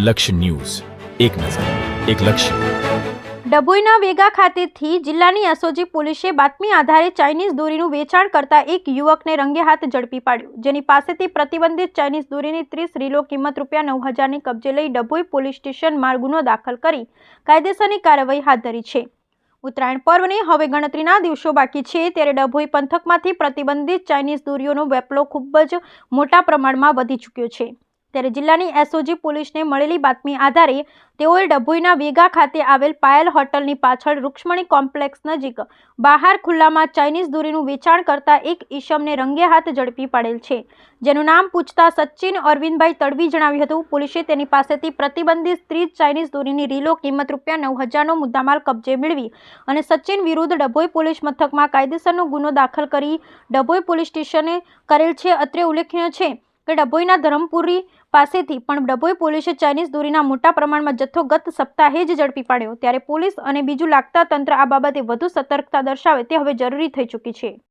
લક્ષ્ય ન્યૂઝ. એક નજર, એક લક્ષ્ય. ડભોઈના વેગા ખાતેથી જિલ્લાની એસઓજી પોલીસે બાતમી આધારે ચાઇનીઝ દોરીનું વેચાણ કરતા એક યુવકને રંગે હાથ ઝડપી પાડ્યો. જેની પાસેથી પ્રતિબંધિત ચાઇનીઝ દોરીની ત્રીસ રીલો કિંમત રૂપિયા નવ હજારની કબજે લઈ ડભોઈ પોલીસ સ્ટેશનમાં ગુનો દાખલ કરી કાયદેસરની કાર્યવાહી હાથ ધરી છે. ઉત્તરાયણ પર્વની હવે ગણતરીના દિવસો બાકી છે ત્યારે ડભોઈ પંથકમાંથી પ્રતિબંધિત ચાઇનીઝ દોરીઓનો વેપલો ખૂબ જ મોટા પ્રમાણમાં વધી ચૂક્યો છે. ત્યારે જિલ્લાની એસઓજી પોલીસને મળેલી બાતમી આધારે તેઓએ ડભોઈના વેગા ખાતે આવેલ પાયલ હોટલની પાછળ રૂક્ષ્મણી કોમ્પ્લેક્સ નજીક બહાર ખુલ્લામાં ચાઇનીઝ દોરીનું વેચાણ કરતા એક ઈશમને રંગે હાથ ઝડપી પાડેલ છે. જેનું નામ પૂછતા સચિન અરવિંદભાઈ તડવી જણાવ્યું હતું. પોલીસે તેની પાસેથી પ્રતિબંધિત ત્રીસ ચાઇનીઝ દોરીની રીલો કિંમત રૂપિયા નવ હજારનો મુદ્દામાલ કબજે મેળવી અને સચિન વિરુદ્ધ ડભોઈ પોલીસ મથકમાં કાયદેસરનો ગુનો દાખલ કરી ડભોઈ પોલીસ સ્ટેશને કરેલ છે. અત્રે ઉલ્લેખનીય છે ડભોઈના ધરમપુરી પાસેથી પણ ડભોઈ પોલીસે ચાઇનીઝ દોરીના મોટા પ્રમાણમાં જથ્થો ગત સપ્તાહે જ ઝડપી પાડ્યો. ત્યારે પોલીસ અને બીજું લાગતા તંત્ર આ બાબતે વધુ સતર્કતા દર્શાવે તે હવે જરૂરી થઈ ચૂકી છે.